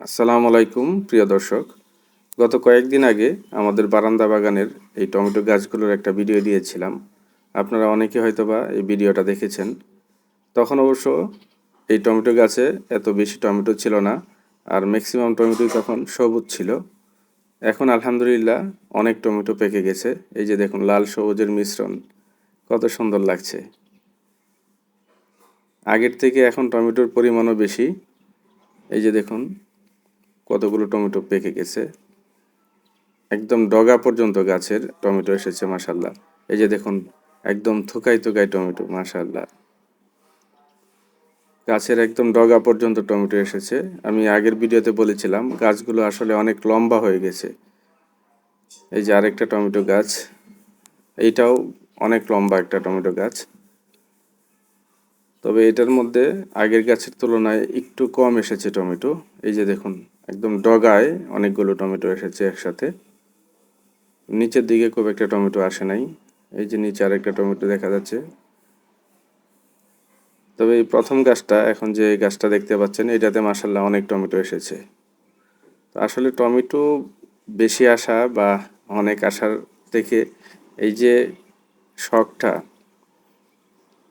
আসসালামু আলাইকুম, প্রিয় দর্শক। গত কয়েকদিন আগে আমাদের বারান্দা বাগানের এই টমেটো গাছগুলোর একটা ভিডিও দিয়েছিলাম। আপনারা অনেকে হয়তোবা এই ভিডিওটা দেখেছেন। তখন অবশ্য এই টমেটো গাছে এত বেশি টমেটো ছিল না, আর ম্যাক্সিমাম টমেটোই তখন সবুজ ছিল। এখন আলহামদুলিল্লাহ অনেক টমেটো পেকে গেছে। এই যে দেখুন, লাল সবুজের মিশ্রণ, কত সুন্দর লাগছে। আগের থেকে এখন টমেটোর পরিমাণও বেশি। এই যে দেখুন কতগুলো টমেটো পেকে গেছে? একদম ডগা পর্যন্ত গাছের টমেটো এসেছে মাসাল্লাহ এই যে দেখুন, একদম থুকাই থুকাই টমেটো মাসাল্লাহ গাছের একদম ডগা পর্যন্ত টমেটো এসেছে। আমি আগের ভিডিওতে বলেছিলাম, গাছগুলো আসলে অনেক লম্বা হয়ে গেছে। এই যে আরেকটা টমেটো গাছ, এইটাও অনেক লম্বা একটা টমেটো গাছ। তবে এটার মধ্যে আগের গাছের তুলনায় একটু কম এসেছে টমেটো। এই যে দেখুন একদম ডগায় অনেকগুলো টমেটো এসেছে একসাথে। নিচের দিকে খুব একটা টমেটো আসে নাই। এই যে নিচে আরেকটা টমেটো দেখা যাচ্ছে। তবে এই প্রথম গাছটা, এখন যে গাছটা দেখতে পাচ্ছেন, এটাতে মাসাল্লাহ অনেক টমেটো এসেছে। আসলে টমেটো বেশি আসা বা অনেক আসার থেকে এই যে শখটা,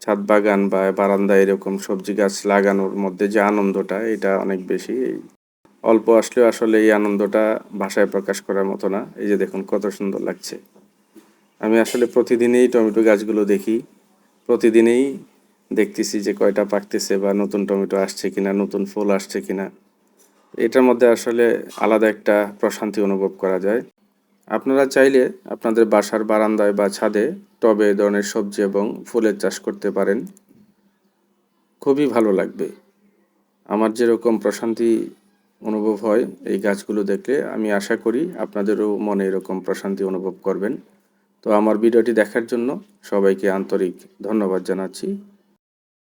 ছাদ বাগান বা বারান্দা এরকম সবজি গাছ লাগানোর মধ্যে যে আনন্দটা, এটা অনেক বেশি। অল্প আসলেও আসলে এই আনন্দটা ভাষায় প্রকাশ করার মতো না। এই যে দেখুন, কত সুন্দর লাগছে। আমি আসলে প্রতিদিনেই টমেটো গাছগুলো দেখি। প্রতিদিনেই দেখতেছি যে কয়টা পাকতেছে বা নতুন টমেটো আসছে কিনা, নতুন ফুল আসছে কিনা। এটার মধ্যে আসলে আলাদা একটা প্রশান্তি অনুভব করা যায়। আপনারা চাইলে আপনাদের বাসার বারান্দায় বা ছাদে টবে এ ধরনের সবজি এবং ফুলের চাষ করতে পারেন। খুবই ভালো লাগবে। আমার যেরকম প্রশান্তি অনুভব হয় এই গাছগুলো দেখলে আমি আশা করি আপনাদেরও মনে এরকম প্রশান্তি অনুভব করবেন। তো আমার ভিডিওটি দেখার জন্য সবাইকে আন্তরিক ধন্যবাদ জানাচ্ছি।